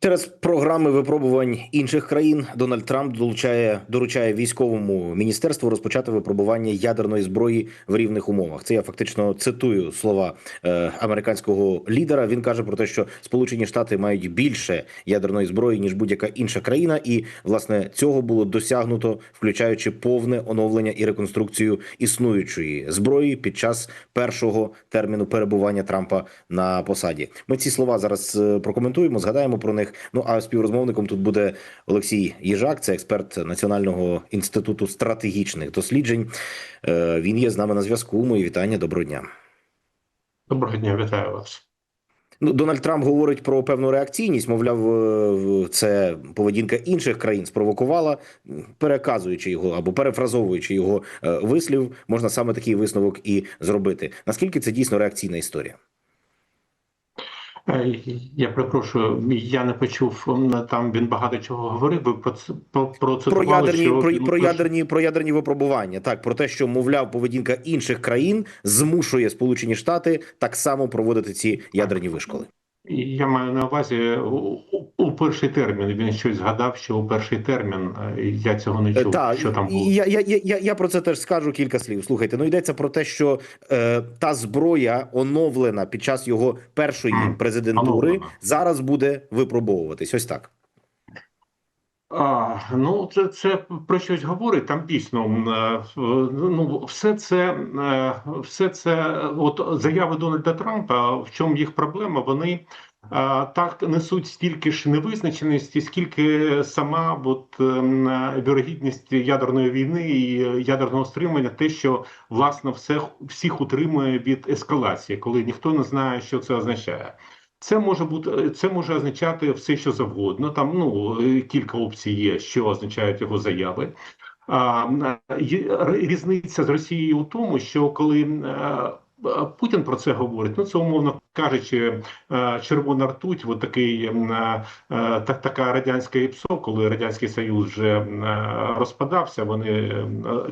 Через програми випробувань інших країн Дональд Трамп долучає доручає військовому міністерству розпочати випробування ядерної зброї в рівних умовах. Це я фактично цитую слова е, американського лідера. Він каже про те, що Сполучені Штати мають більше ядерної зброї ніж будь-яка інша країна, і власне цього було досягнуто, включаючи повне оновлення і реконструкцію існуючої зброї під час першого терміну перебування Трампа на посаді. Ми ці слова зараз е, прокоментуємо, згадаємо про них. Ну а співрозмовником тут буде Олексій Їжак, це експерт Національного інституту стратегічних досліджень. Е, Він є з нами на зв'язку. Мої вітання. Доброго дня. Доброго дня, вітаю вас. Ну, Дональд Трамп говорить про певну реакційність. Мовляв, е, це поведінка інших країн спровокувала, переказуючи його або перефразовуючи його е, вислів, можна саме такий висновок і зробити. Наскільки це дійсно реакційна історія? Е, Я перепрошую, я не почув там. Він багато чого говорив. Ви про це про, Про ядерні що про, про ядерні про ядерні випробування. Так про те, що мовляв, поведінка інших країн змушує Сполучені Штати так само проводити ці ядерні вишколи. Я маю на увазі у, перший термін. Він щось згадав, що у перший термін е, я цього не чув. Так, що там було. я, я, я, я, про це теж скажу кілька слів. Слухайте, ну йдеться про те, що е, та зброя оновлена під час його першої президентури Оновлена. зараз буде випробовуватись. Ось так. А, ну, це, це про щось говорить. Там дійсно е, ну, все це, е, все це, от заяви Дональда Трампа, в чому їх проблема, вони е, так несуть стільки ж невизначеності, скільки сама от, ем, вірогідність ядерної війни і ядерного стримання, те, що власне все всіх утримує від ескалації, коли ніхто не знає, що це означає. Це може бути це може означати все, що завгодно. Там ну кілька опцій є, що означають його заяви. А різниця з Росією у тому, що коли е, Путін про це говорить, ну це умовно кажучи, е, червона ртуть, от такий е, е, так, така радянська ІПСО, коли радянський союз вже розпадався. Вони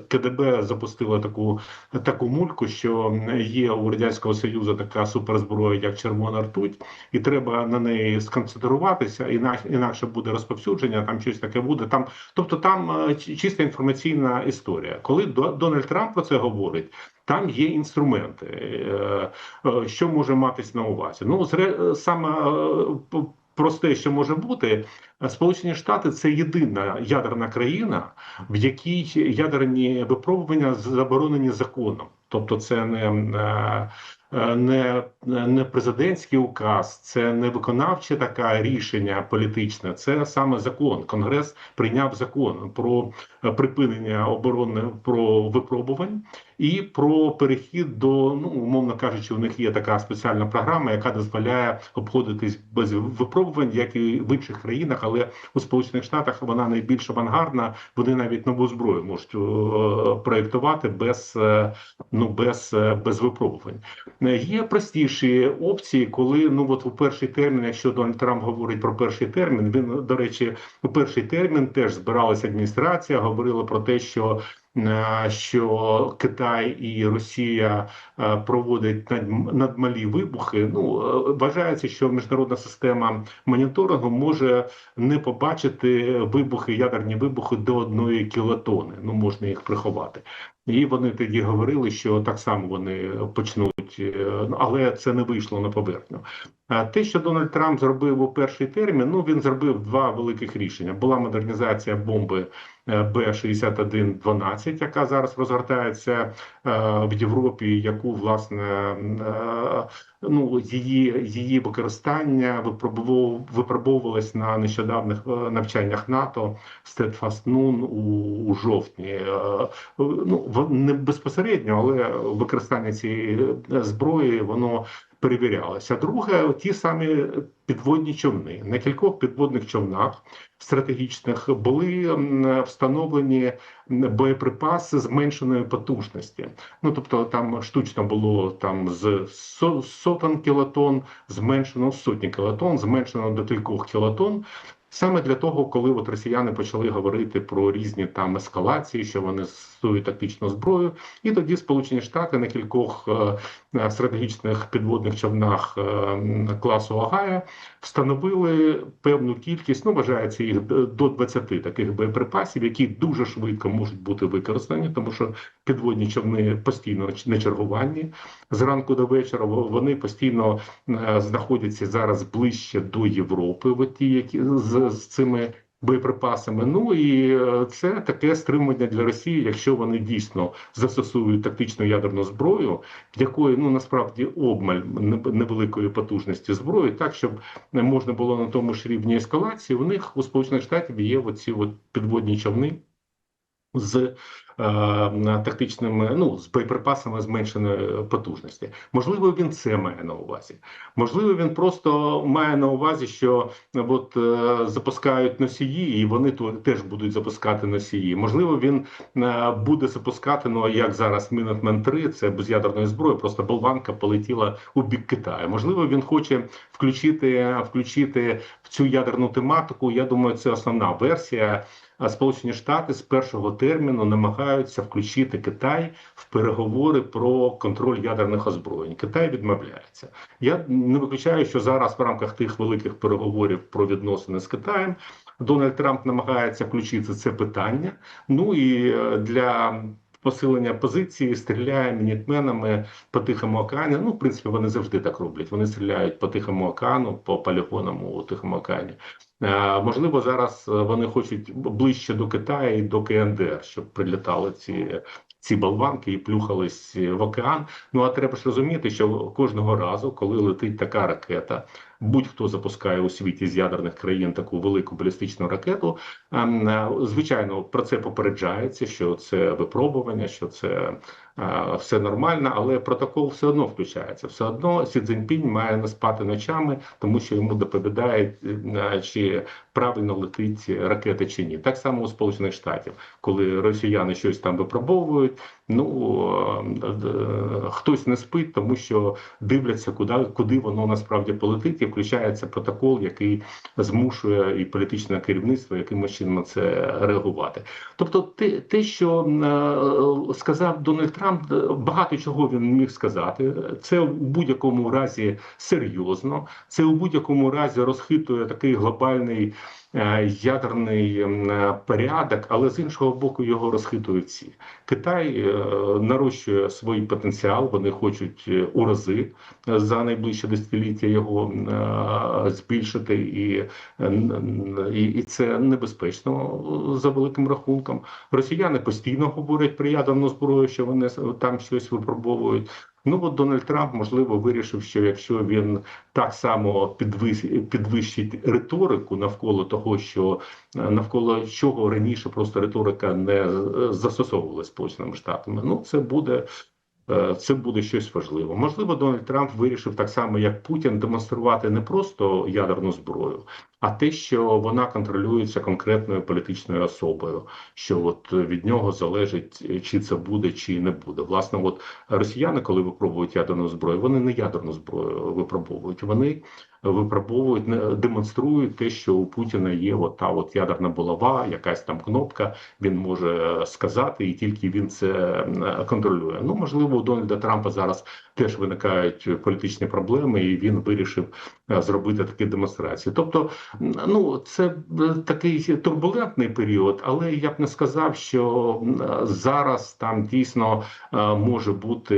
КДБ запустило таку таку мульку, що є у радянського союзу така суперзброя, як червона ртуть, і треба на неї сконцентруватися, інакше, буде розповсюдження. Там щось таке буде. Там, тобто, там чиста інформаційна історія. Коли До- Дональд Трамп про це говорить, там є інструменти, е, е, що може матись на увазі. Ну зре саме е, просте, що може бути, е, Сполучені Штати це єдина ядерна країна, в якій ядерні випробування заборонені законом. Тобто, це не, е, е, не, не президентський указ, це не виконавче таке рішення політичне, це саме закон. Конгрес прийняв закон про е, припинення оборони про випробувань і про перехід до ну умовно кажучи, у них є така спеціальна програма, яка дозволяє обходитись без випробувань, як і в інших країнах, але у Сполучених Штатах вона найбільш авангардна. Вони навіть нову зброю можуть е, проєктувати без е, ну без, е, без випробувань. Є простіші опції, коли ну от у перший термін, якщо Дональд Трамп говорить про перший термін, він до речі, у перший термін теж збиралася адміністрація, говорила про те, що. Е, Що Китай і Росія е, проводять надмалі вибухи. Ну е, вважається, що міжнародна система моніторингу може не побачити вибухи, ядерні вибухи до одної кілотони. Ну можна їх приховати. І вони тоді говорили, що так само вони почнуть, але це не вийшло на поверхню. Те, що Дональд Трамп зробив у перший термін, ну він зробив два великих рішення: була модернізація бомби е, Б-6112, яка зараз розгортається е, в Європі, яку власне е, ну її її використання випробовувалось на нещодавних е, навчаннях НАТО Steadfast Noon у, жовтні. Ну не безпосередньо, але використання цієї зброї воно перевірялося. Друге, ті самі підводні човни на кількох підводних човнах стратегічних були встановлені боєприпаси зменшеної потужності. Ну тобто там штучно було там з со- сотень кілотон, зменшено сотні кілотон, зменшено до кількох кілотон. Саме для того, коли от росіяни почали говорити про різні там ескалації, що вони застосують тактичну зброю, і тоді Сполучені Штати на кількох е, е, стратегічних підводних човнах е, класу Огайо встановили певну кількість, ну вважається їх до 20 таких боєприпасів, які дуже швидко можуть бути використані, тому що підводні човни постійно на чергуванні зранку до вечора. Вони постійно знаходяться зараз ближче до Європи, от ті, які з, з цими боєприпасами. Ну і е, це таке стримування для Росії, якщо вони дійсно застосують тактичну ядерну зброю, якої ну насправді обмаль невеликої потужності зброї, так щоб не можна було на тому ж рівні ескалації. У них у Сполучених Штатів є оці от підводні човни. З е, тактичними, ну з боєприпасами зменшеної потужності, можливо, він це має на увазі. Можливо, він просто має на увазі, що от е, запускають носії, і вони теж будуть запускати носії. Можливо, він е, буде запускати, ну як зараз Minuteman 3, це без ядерної зброї, просто болванка полетіла у бік Китаю. Можливо, він хоче включити, включити в цю ядерну тематику. Я думаю, це основна версія. А Сполучені Штати з першого терміну намагаються включити Китай в переговори про контроль ядерних озброєнь. Китай відмовляється. Я не виключаю, що зараз в рамках тих великих переговорів про відносини з Китаєм Дональд Трамп намагається включити це питання. Ну і е, для посилення позиції стріляє мінітменами по Тихому океані. Ну, в принципі, вони завжди так роблять. Вони стріляють по Тихому океану, по полігонам у Тихому океані. Е, Можливо, зараз е, вони хочуть ближче до Китаю і до КНДР, щоб прилітали ці. Ці болванки і плюхались в океан. Ну а треба ж розуміти, що кожного разу, коли летить така ракета, будь-хто запускає у світі з ядерних країн таку велику балістичну ракету. ем, е, Звичайно, про це попереджається, що це випробування, що це е, все нормально, але протокол все одно включається. Все одно Сі Цзіньпінь має не спати ночами, тому що йому доповідають, е, чи правильно летить ракета чи ні. Так само у Сполучених Штатів, коли росіяни щось там випробовують. Ну хтось не спить, тому що дивляться, куди куди воно насправді полетить, включається протокол, який змушує і політичне керівництво якимось чином на це реагувати. Тобто, те, те що е, сказав Дональд Трамп, багато чого він міг сказати. Це в будь-якому разі серйозно. Це у будь-якому разі розхитує такий глобальний ядерний е, порядок, але з іншого боку його розхитують всі. Китай е, нарощує свій потенціал. Вони хочуть е, у рази е, за найближче десятиліття його е, збільшити, і, е, і, і це небезпечно е, за великим рахунком. Росіяни постійно говорять про ядерну зброю, що вони там щось випробовують. Ну от Дональд Трамп можливо вирішив, що якщо він так само підвищить риторику навколо того, що е, навколо чого раніше просто риторика не е, застосовувалася Сполученими Штатами, ну це буде. Це буде щось важливе. Можливо, Дональд Трамп вирішив так само, як Путін, демонструвати не просто ядерну зброю, а те, що вона контролюється конкретною політичною особою, що от від нього залежить, чи це буде, чи не буде. Власне, от росіяни, коли випробують ядерну зброю, вони не ядерну зброю випробовують. Вони випробовують, не- демонструють те, що у Путіна є от та от ядерна булава, якась там кнопка. Він може сказати, і тільки він це е, контролює. Ну можливо, у Дональда Трампа зараз теж виникають політичні проблеми, і він вирішив е, зробити такі демонстрації. Тобто, ну це е, такий турбулентний період, але я б не сказав, що зараз там дійсно е, може бути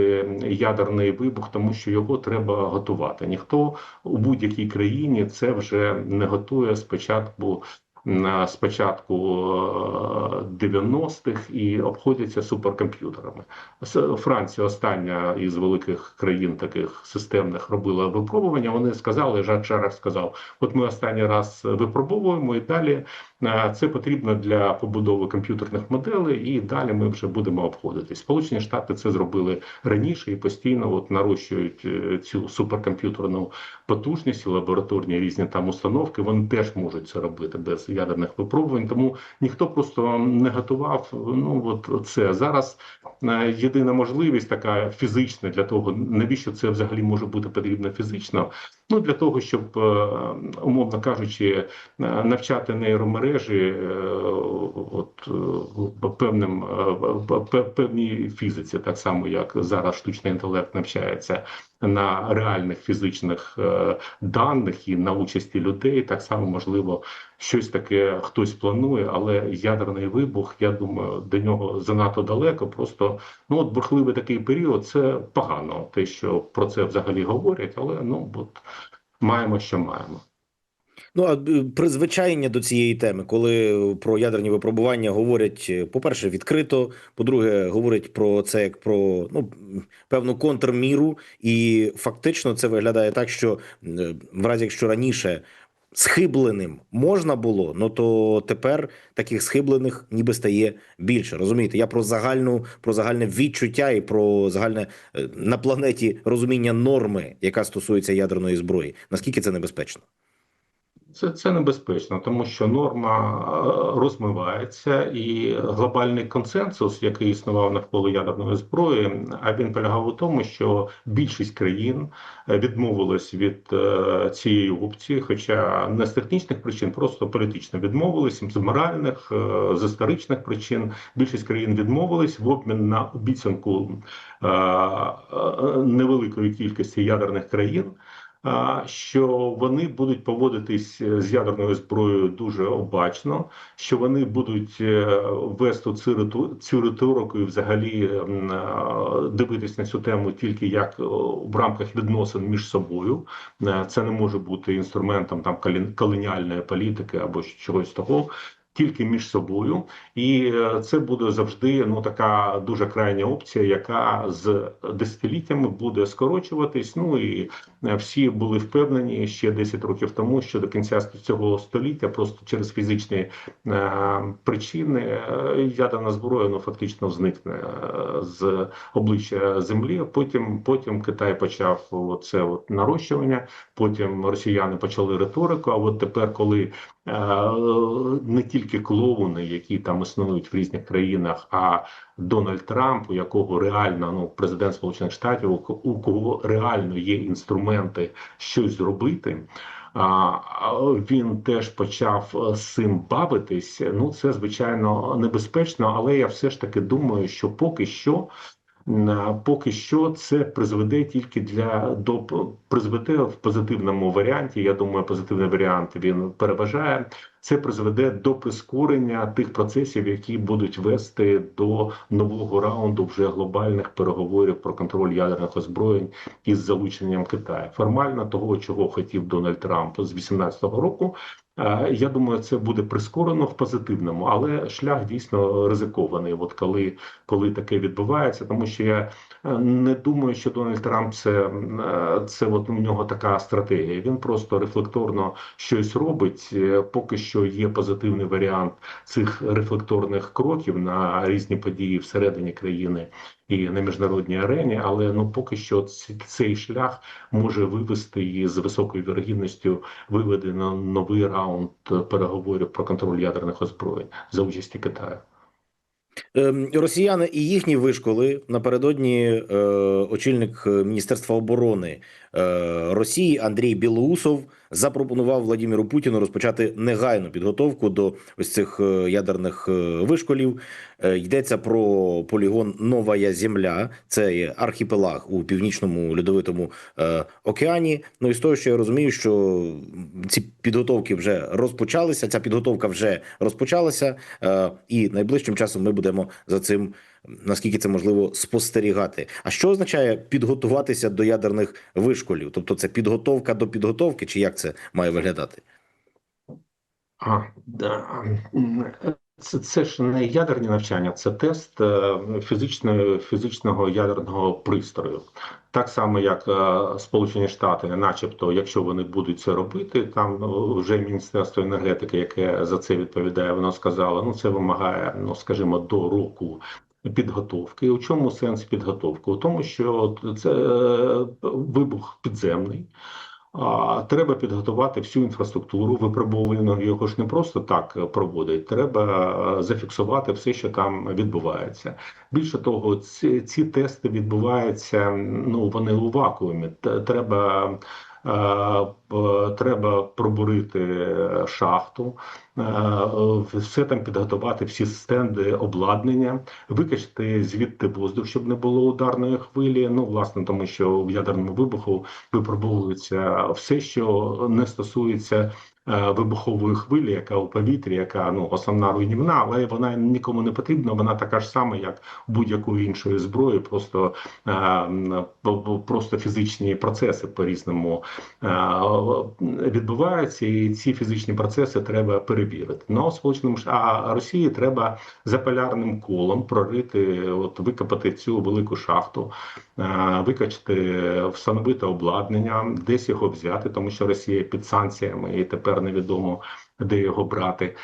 ядерний вибух, тому що його треба готувати. Ніхто у будь-якій країні це вже не готує спочатку. На спочатку е, 90-х і обходяться суперкомп'ютерами. Франція, остання із великих країн таких системних, робила випробування. Вони сказали, Жак Шарах сказав: от ми останній раз випробовуємо, і далі е, це потрібно для побудови комп'ютерних моделей, і далі ми вже будемо обходитись. Сполучені Штати це зробили раніше і постійно от нарощують е, цю суперкомп'ютерну потужність, лабораторні різні там установки. Вони теж можуть це робити без ядерних випробувань. Тому ніхто просто не готував. Ну от це зараз е, єдина можливість така фізична для того, навіщо це взагалі може бути потрібно фізично. Ну для того, щоб е, умовно кажучи, е, навчати нейромережі е, от певним певній фізиці, так само як зараз штучний інтелект навчається на реальних фізичних даних і на участі людей, так само можливо щось таке хтось планує, але ядерний вибух, я думаю, до нього занадто далеко. Просто ну от бурхливий такий період, це погано, те, що про це взагалі говорять, але ну от маємо, що маємо. Ну а призвичайні до цієї теми, коли про ядерні випробування говорять, е, по-перше, відкрито, по-друге, говорять про це як про ну певну контрміру, і фактично це виглядає так, що е, в разі якщо раніше схибленим можна було, ну то тепер таких схиблених ніби стає більше. Розумієте, я про загальну про загальне відчуття і про загальне е, на планеті розуміння норми, яка стосується ядерної зброї. Наскільки це небезпечно? Це, це небезпечно, тому що норма е, розмивається, і глобальний консенсус, який існував навколо ядерної зброї, а він полягав у тому, що більшість країн відмовилась від е, цієї опції, хоча не з технічних причин, просто політично відмовились з моральних, е, з історичних причин. Більшість країн відмовились в обмін на обіцянку невеликої кількості ядерних країн що вони будуть поводитись е, з ядерною зброєю дуже обачно, що вони будуть е, вести цю риторику і взагалі дивитись на цю тему тільки як в рамках відносин між собою. Е, Це не може бути інструментом там колоніальної політики або чогось того. Тільки між собою, і е, це буде завжди ну така дуже крайня опція, яка з десятиліттями буде скорочуватись. Ну і Е, всі були впевнені ще 10 років тому, що до кінця цього століття просто через фізичні е, причини ядерна зброя ну фактично зникне з обличчя землі. Потім потім Китай почав це от нарощування. Потім росіяни почали риторику. А от тепер, коли не тільки клоуни, які там існують в різних країнах, а Дональд Трамп, у якого реально ну президент Сполучених Штатів, у кого реально є інструменти щось зробити. А він теж почав е, з цим бавитись. Ну це звичайно небезпечно, але я все ж таки думаю, що поки що. м, Поки що це призведе тільки для до призведе в позитивному варіанті. Я думаю, позитивний варіант він переважає. Це призведе до прискорення тих процесів, які будуть вести до нового раунду вже глобальних переговорів про контроль ядерних озброєнь із залученням Китаю. Формально того, чого хотів Дональд Трамп з 2018 року. е, Я думаю, це буде прискорено в позитивному, але шлях дійсно ризикований. От коли, коли таке відбувається, тому що я не думаю, що Дональд Трамп це, е, це от у нього така стратегія. Він просто рефлекторно щось робить. Е, Поки що є позитивний варіант цих рефлекторних кроків на різні події всередині країни і на міжнародній арені, але ну поки що цей шлях може вивести і з високою вірогідністю виведе на новий раунд переговорів про контроль ядерних озброєнь за участі Китаю. Ем, Росіяни і їхні вишколи напередодні е, очільник е, Міністерства оборони е, Росії Андрій Білоусов запропонував Владіміру Путіну розпочати негайну підготовку до ось цих е, ядерних е, вишколів. Е, йдеться про полігон Новая Земля, це архіпелаг у північному льодовитому океані. Ну і з того, що я розумію, що ці підготовки вже розпочалися. Ця підготовка вже розпочалася, і найближчим часом ми будемо за цим, наскільки це можливо, спостерігати. А що означає підготуватися до ядерних вишколів? Тобто, це підготовка до підготовки, чи як це має виглядати? А, да. Це, це ж не ядерні навчання, це тест е, фізичної, фізичного ядерного пристрою. Так само, як е, Сполучені Штати, начебто, якщо вони будуть це робити, там ну, вже Міністерство енергетики, яке за це відповідає, воно сказало, ну це вимагає, ну скажімо, до року. Підготовки. У чому сенс підготовки? У тому, що це е, вибух підземний. А треба підготувати всю інфраструктуру. Випробовування його ж не просто так проводять. Треба е, зафіксувати все, що там відбувається. Більше того, ці, ці тести відбуваються. Ну вони у вакуумі. Треба треба пробурити шахту, е, все там підготувати, всі стенди, обладнання, викачати звідти воздух, щоб не було ударної хвилі. Ну, власне, тому що в ядерному вибуху випробовується все, що не стосується е, вибухової хвилі, яка у повітрі, яка ну основна руйнівна, але вона нікому не потрібна. Вона така ж сама, як будь-якої іншої зброї, просто е, просто фізичні процеси по різному відбуваються, і ці фізичні процеси треба перевірити. Ну сполученим а Росії треба за полярним колом прорити, от викопати цю велику шахту, е, викачати, встановити обладнання, десь його взяти, тому що Росія під санкціями і тепер невідомо. Де його брати?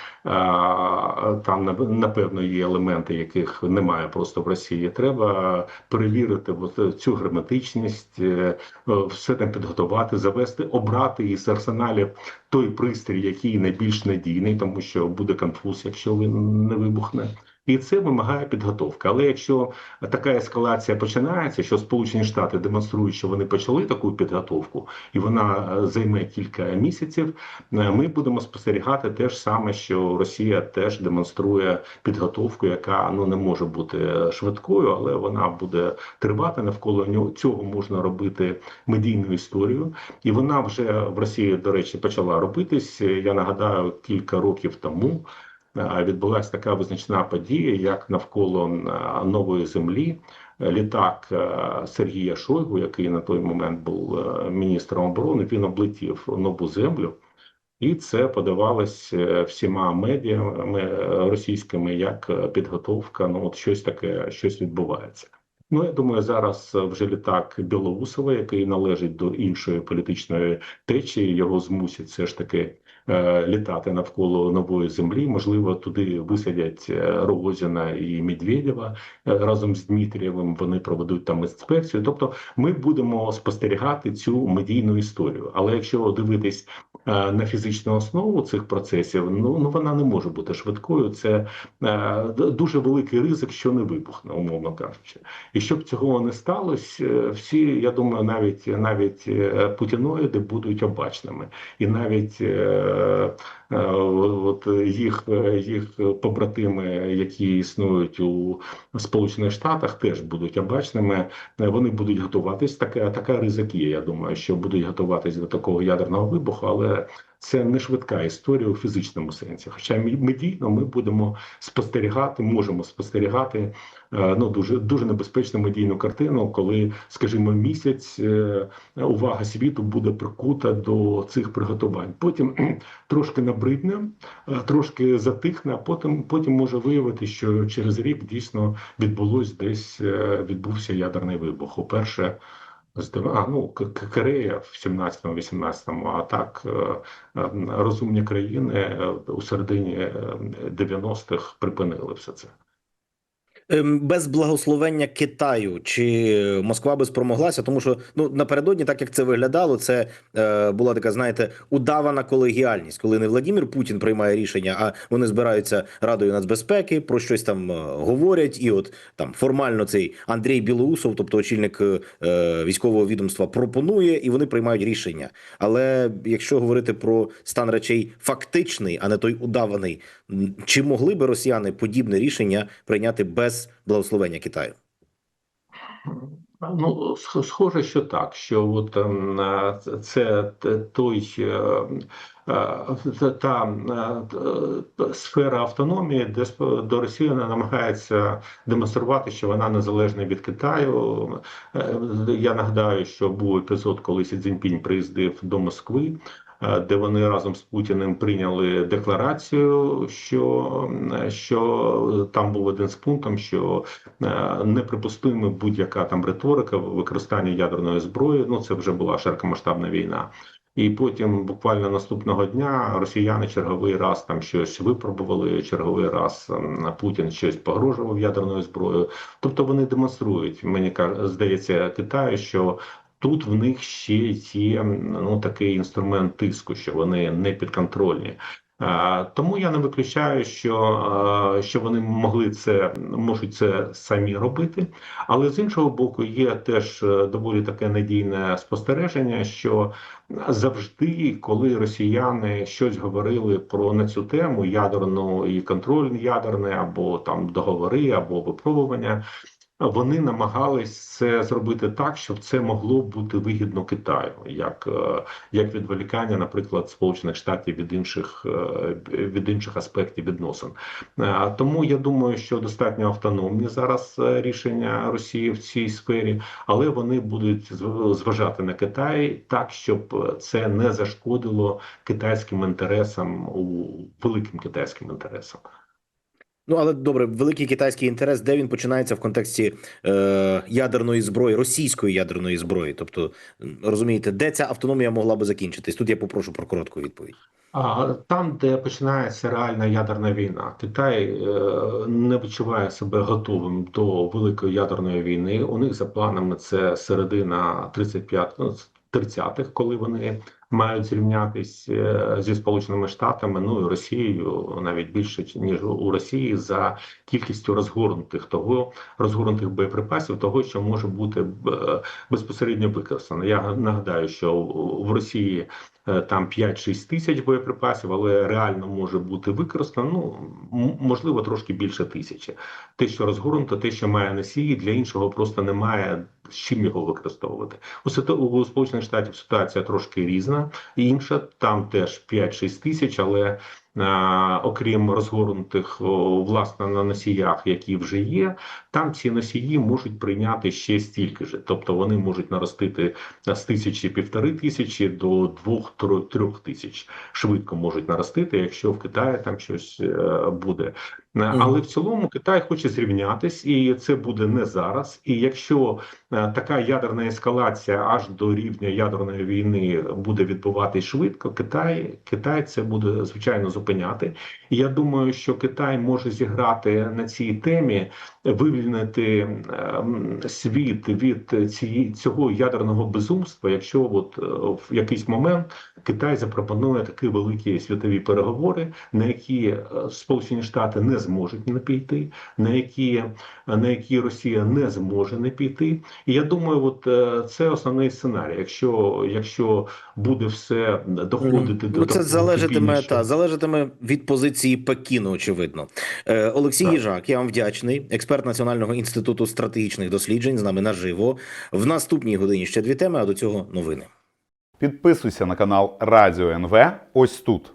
Там напевно є елементи, яких немає просто в Росії. Треба перевірити цю герметичність, е, е, все там підготувати, завести, обрати із арсеналів той пристрій, який найбільш надійний, тому що буде конфуз, якщо він не вибухне. І це вимагає підготовки. Але якщо така ескалація починається, що Сполучені Штати демонструють, що вони почали таку підготовку, і вона е, займе кілька місяців, е, ми будемо спостерігати те ж саме, що Росія теж демонструє підготовку, яка ну не може бути швидкою, але вона буде тривати. Навколо нього цього можна робити медійну історію, і вона вже в Росії, до речі, почала робитись. Я нагадаю, кілька років тому відбулася така визначна подія, як навколо е, нової землі. е, Літак е, Сергія Шойгу, який на той момент був е, міністром оборони, він облетів нову землю. І це подавалось е, всіма медіями е, російськими як е, підготовка. Ну от щось таке, щось відбувається. Ну я думаю, зараз е, вже літак Білоусова, який належить до іншої політичної течії, його змусять все ж таки е, літати навколо нової землі. Можливо, туди висадять е, Рогозіна і Медведєва е, разом з Дмитрієвим. Вони проведуть там інспекцію. Тобто, ми будемо спостерігати цю медійну історію. Але якщо дивитись е, на фізичну основу цих процесів, ну ну вона не може бути швидкою. Це е, дуже великий ризик, що не вибухне, умовно кажучи. І щоб цього не сталося, е, всі, я думаю, навіть навіть е, путіноїди будуть обачними, і навіть е, е, от їх, е, їх побратими, які існують у Сполучених Штатах, теж будуть обачними. Е, Вони будуть готуватись. Така така ризик є. Я думаю, що будуть готуватись до такого ядерного вибуху, але це не швидка історія у фізичному сенсі. Хоча медійно ми будемо спостерігати, можемо спостерігати е, ну дуже дуже небезпечну медійну картину, коли, скажімо, місяць е, увага світу буде прикута до цих приготувань. Потім трошки набридне, е, трошки затихне, а потім потім може виявити, що через рік дійсно відбулось десь відбувся ядерний вибух. Уперше А, ну, К- К- Корея в 17-18, а так е, е, розумні країни е, у середині е, 90-х припинили все це. Ем, без благословення Китаю. Чи Москва би спромоглася, тому що ну напередодні, так як це виглядало, це е, була така, знаєте, удавана колегіальність, коли не Владимир Путін приймає рішення, а вони збираються радою нацбезпеки, про щось там е, говорять, і от там формально цей Андрій Білоусов, тобто очільник е, військового відомства, пропонує, і вони приймають рішення. Але якщо говорити про стан речей фактичний, а не той удаваний, чи могли би росіяни подібне рішення прийняти без благословення Китаю? Ну, схоже, що так, що от е, це- той е, е, та- е, е, сфера автономії, де до Росії намагається демонструвати, що вона незалежна від Китаю. Е, Я нагадаю, що був епізод, коли Сі Цзіньпінь приїздив до Москви. Е, Де вони разом з Путіним прийняли декларацію, що, що там був один з пунктом, що е, неприпустима будь-яка там риторика використання ядерної зброї. Ну це вже була широкомасштабна війна. І потім, буквально наступного дня, росіяни черговий раз там щось випробували. Черговий раз ем, Путін щось погрожував ядерною зброєю. Тобто вони демонструють, мені здається, Китаю, що тут в них ще є ну такий інструмент тиску, що вони не підконтрольні. Тому я не виключаю, що, що вони могли це можуть це самі робити. Але з іншого боку, є теж е, доволі таке надійне спостереження, що завжди, коли росіяни щось говорили про на цю тему ядерну і контроль ядерний, або там договори, або випробування. Вони намагались це зробити так, щоб це могло бути вигідно Китаю, як, е, як відволікання, наприклад, Сполучених Штатів від інших е, від інших аспектів відносин. Е, Тому я думаю, що достатньо автономні зараз рішення Росії в цій сфері, але вони будуть зважати на Китай так, щоб це не зашкодило китайським інтересам у великим китайським інтересам. Ну але добре, великий китайський інтерес, де він починається в контексті е, ядерної зброї, російської ядерної зброї. Тобто, розумієте, де ця автономія могла би закінчитись? Тут я попрошу про коротку відповідь. А там, де починається реальна ядерна війна, Китай е, не відчуває себе готовим до великої ядерної війни. У них за планами це середина 35, ну, 30-х, коли вони мають зрівнятись е, зі Сполученими Штатами, ну і Росією навіть більше ніж у Росії за кількістю розгорнутих того розгорнутих боєприпасів, того що може бути е, безпосередньо використано. Я нагадаю, що в Росії е, там 5-6 тисяч боєприпасів, але реально може бути використано ну можливо трошки більше тисячі. Те, що розгорнуто, те, що має носії, для іншого просто немає з чим його використовувати. У у Сполучених Штатів ситуація трошки різна, інша там теж 5-6 тисяч, але окрім розгорнутих власне на носіях, які вже є, там ці носії можуть прийняти ще стільки ж, тобто вони можуть наростити з тисячі півтори тисячі до двох-трьох тисяч. Швидко можуть наростити, якщо в Китаї там щось е, буде. Е, Але в цілому Китай хоче зрівнятись, і це буде не зараз. І якщо е, така ядерна ескалація аж до рівня ядерної війни буде відбуватись швидко, Китай, Китай це буде звичайно зупиняти. І я думаю, що Китай може зіграти на цій темі, вивільнити ем, світ від цієї цього ядерного безумства, якщо от е, в якийсь момент Китай запропонує такі великі світові переговори, на які е, Сполучені Штати не зможуть не піти, на які на які Росія не зможе не піти. І я думаю, от е, це основний сценарій. Якщо якщо буде все доходити до ну, це залежатиме та залежатиме від позиції Пекіну. Очевидно, е, Олексій Так. Їжак, я вам вдячний. Експерт Національного інституту стратегічних досліджень з нами наживо. В наступній годині ще дві теми. А до цього новини. Підписуйся на канал Радіо НВ ось тут.